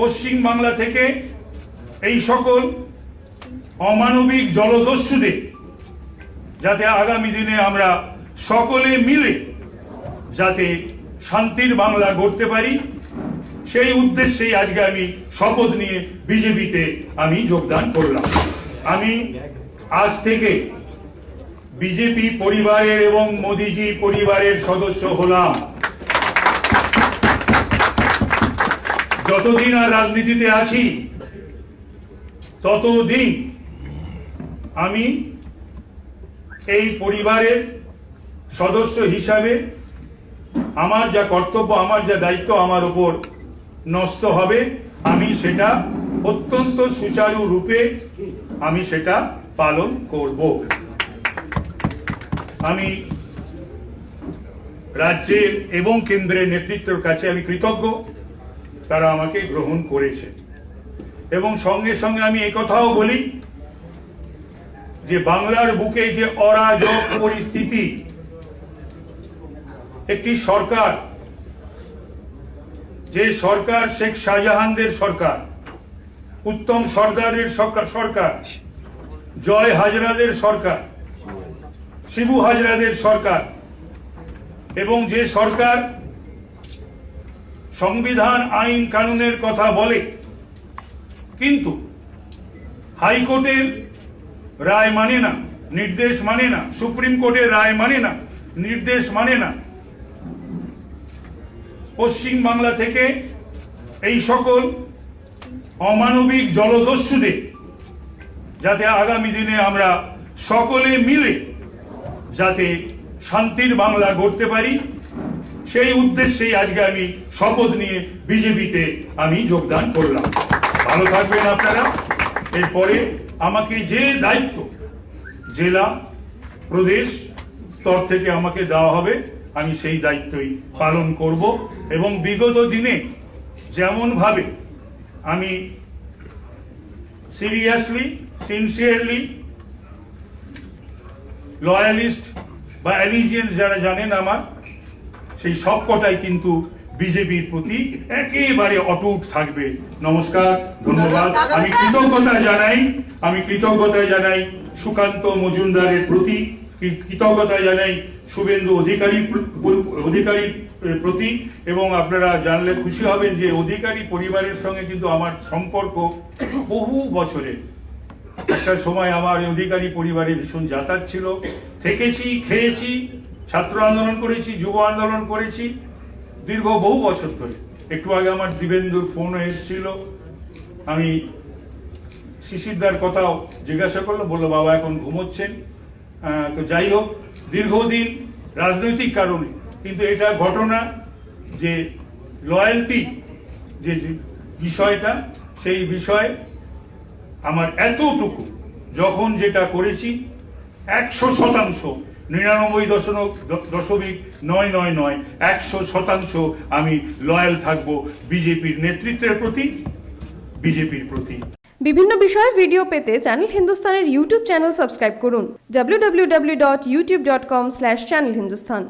পশ্চিম বাংলা থেকে এই সকল অমানবিক জলদস্যুদের, যাতে আগামী দিনে আমরা সকলে মিলে যাতে শান্তির বাংলা গড়তে পারি, সেই উদ্দেশ্যেই আজকে আমি শপথ নিয়ে বিজেপিতে আমি যোগদান করলাম। আমি আজ থেকে বিজেপি পরিবারের এবং মোদিজি পরিবারের সদস্য হলাম। যতদিন আর রাজনীতিতে আছি, ততদিন আমি এই পরিবারের সদস্য হিসাবে আমার যা কর্তব্য, আমার যা দায়িত্ব আমার উপর নষ্ট হবে, আমি সেটা অত্যন্ত সুচারু রূপে আমি সেটা পালন করব। আমি রাজ্যের এবং কেন্দ্রের নেতৃত্বের কাছে আমি কৃতজ্ঞ। তারা আমাকে গ্রহণ করেছে। এবং সঙ্গে সঙ্গে আমি কথাও বলি যে বাংলার বুকে যে অরাজক পরিস্থিতি, একটি সরকার, যে সরকার শেখ শাহজাহানদের সরকার, উত্তম সর্দারের সরকার সরকার, জয় হাজরাদের সরকার, শিবু হাজরাদের সরকার, এবং যে সরকার সংবিধান, আইন, কানুনের কথা বলে। কিন্তু হাইকোর্টের রায় মানে না, নির্দেশ মানে না, সুপ্রিম কোর্টের রায় মানে না, নির্দেশ মানে না। পশ্চিম বাংলা থেকে এই সকল অমানবিক জলদস্যুদের, যাতে আগামী দিনে আমরা সকলে মিলে যাতে শান্তির বাংলা গড়তে পারি সেই উদ্দেশ্যেই আজকে আমি শপথ নিয়ে বিজেপিতে আমি যোগদান করলাম। ভালো থাকবেন আপনারা। এরপরে আমাকে যে দায়িত্ব জেলা, প্রদেশ স্তর থেকে আমাকে দেওয়া হবে, আমি সেই দায়িত্বই পালন করব এবং বিগত দিনে যেমন ভাবে আমি সিরিয়াসলি, সিনসিয়ারলি লয়ালিস্ট বা অ্যালিজিয়েন্স যারা জানেন আমার সেই সব কটাই কিন্তু বিজেপির প্রতি একেবারে অটুট থাকবে। নমস্কার ধন্যবাদ। আমি কৃতজ্ঞতা জানাই আমি কৃতজ্ঞতা জানাই সুকান্ত মজুমদারের প্রতি কৃতজ্ঞতা জানাই শুভেন্দু অধিকারী অধিকারীর প্রতি এবং আপনারা জানলে খুশি হবেন যে অধিকারী পরিবারের সঙ্গে কিন্তু আমার সম্পর্ক বহু বছরের একটা সময় আমার অধিকারী পরিবারে ভীষণ যাতায়াত ছিল। থেকেছি খেয়েছি ছাত্র আন্দোলন করেছি, যুব আন্দোলন করেছি, দীর্ঘ বহু বছর ধরে। একটু আগে আমার দিবেন্দুর ফোন এসেছিল। আমি শিশিরদার কথাও জিজ্ঞাসা করল বলল, বাবা এখন ঘুমোচ্ছেন। তো যাই হোক, দীর্ঘদিন রাজনৈতিক কারণে, কিন্তু এটা ঘটনা যে লয়্যালটি যে বিষয়টা, সেই বিষয়ে আমার এতটুকু, যখন যেটা করেছি, একশো শতাংশ নিরানব্বই দশমিক দশমিক নয় নয় নয়, একশো শতাংশ আমি লয়াল থাকব বিজেপির নেতৃত্বের প্রতি, বিজেপির প্রতি। বিভিন্ন বিষয়ে ভিডিও পেতে চ্যানেল হিন্দুস্তানের ইউটিউব চ্যানেল সাবস্ক্রাইব করুন www.youtube.com/channelhindustan